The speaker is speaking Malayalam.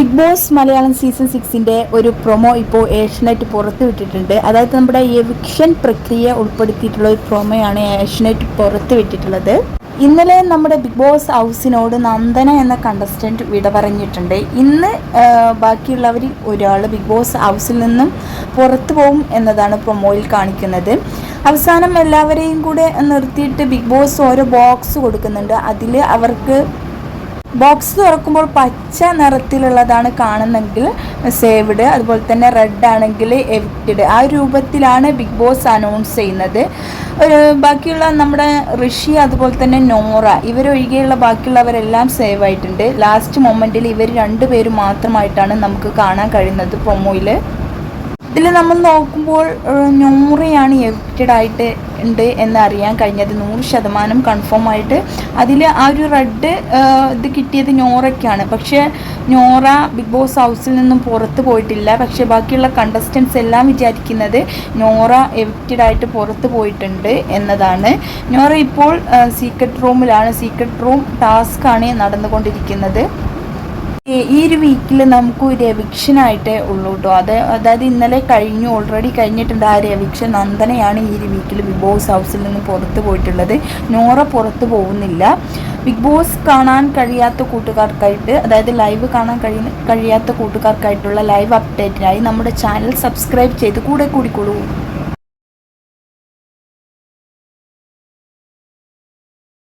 ബിഗ് ബോസ് മലയാളം സീസൺ സിക്സിന്റെ ഒരു പ്രൊമോ ഇപ്പോൾ ഏഷ്യനെറ്റ് പുറത്തുവിട്ടിട്ടുണ്ട് അതായത് നമ്മുടെ എവിക്ഷൻ പ്രക്രിയ ഉൾപ്പെടുത്തിയിട്ടുള്ള ഒരു പ്രൊമോയാണ് ഏഷ്യനെറ്റ് പുറത്തുവിട്ടിട്ടുള്ളത് ഇന്നലെ നമ്മുടെ ബിഗ് ബോസ് ഹൗസിനോട് നന്ദന എന്ന കണ്ടസ്റ്റന്റ് വിട പറഞ്ഞിട്ടുണ്ട്. ഇന്ന് ബാക്കിയുള്ളവരിൽ ഒരാൾ ബിഗ് ബോസ് ഹൗസിൽ നിന്നും പുറത്തു പോകും എന്നതാണ് പ്രൊമോയിൽ കാണിക്കുന്നത്. അവസാനം എല്ലാവരെയും കൂടെ നിർത്തിയിട്ട് ബിഗ് ബോസ് ഓരോ ബോക്സ് കൊടുക്കുന്നുണ്ട്. അതിൽ അവർക്ക് ബോക്സ് തുറക്കുമ്പോൾ പച്ച നിറത്തിലുള്ളതാണ് കാണുന്നെങ്കിൽ സേവ്ഡ് അതുപോലെ തന്നെ റെഡ് ആണെങ്കിൽ എവിക്റ്റഡ് ആ രൂപത്തിലാണ് ബിഗ് ബോസ് അനൗൺസ് ചെയ്യുന്നത്. ഒരു ബാക്കിയുള്ള നമ്മുടെ ഋഷി അതുപോലെ തന്നെ നോറ ഇവരൊഴികെയുള്ള ബാക്കിയുള്ളവരെല്ലാം സേവ് ആയിട്ടുണ്ട്. ലാസ്റ്റ് മൊമെന്റിൽ ഇവർ രണ്ടുപേരും മാത്രമായിട്ടാണ് നമുക്ക് കാണാൻ കഴിയുന്നത് പ്രൊമോയിൽ ഇതിൽ നമ്മൾ നോക്കുമ്പോൾ നൂറിയാണ് എഫക്റ്റഡ് ആയിട്ട് ഉണ്ട് എന്ന് അറിയാൻ കഴിഞ്ഞത്. നൂറ് ശതമാനം കൺഫേം ആയിട്ട് അതിൽ ആ ഒരു റെഡ് ഇത് കിട്ടിയത് നോറയ്ക്കാണ്. പക്ഷേ നോറ ബിഗ് ബോസ് ഹൗസിൽ നിന്നും പുറത്ത് പോയിട്ടില്ല. പക്ഷേ ബാക്കിയുള്ള കണ്ടസ്റ്റൻസ് എല്ലാം വിചാരിക്കുന്നത് നോറ എവിക്റ്റഡ് ആയിട്ട് പുറത്ത് പോയിട്ടുണ്ട് എന്നതാണ്. നോറ ഇപ്പോൾ സീക്രട്ട് റൂമിലാണ് സീക്രട്ട് റൂം ടാസ്ക്കാണ് നടന്നുകൊണ്ടിരിക്കുന്നത്. ഈ- ഒരു വീക്കിൽ നമുക്ക് ഒരു എവിക്ഷനായിട്ടേ ഉള്ളൂ കേട്ടോ അത് അതായത് ഇന്നലെ കഴിഞ്ഞു ഓൾറെഡി കഴിഞ്ഞിട്ടുണ്ട് ആ ഒരു എവിക്ഷൻ നന്ദനയാണ് ഈ ഒരു വീക്കിൽ ബിഗ് ബോസ് ഹൗസിൽ നിന്ന് പുറത്ത് പോയിട്ടുള്ളത്. നോറ പുറത്ത് പോകുന്നില്ല. ബിഗ് ബോസ് കാണാൻ കഴിയാത്ത കൂട്ടുകാർക്കായിട്ട് അതായത് ലൈവ് കാണാൻ കഴിയ കഴിയാത്ത കൂട്ടുകാർക്കായിട്ടുള്ള ലൈവ് അപ്ഡേറ്റിനായി നമ്മുടെ ചാനൽ സബ്സ്ക്രൈബ് ചെയ്ത് കൂടെ കൂടിക്കോളൂ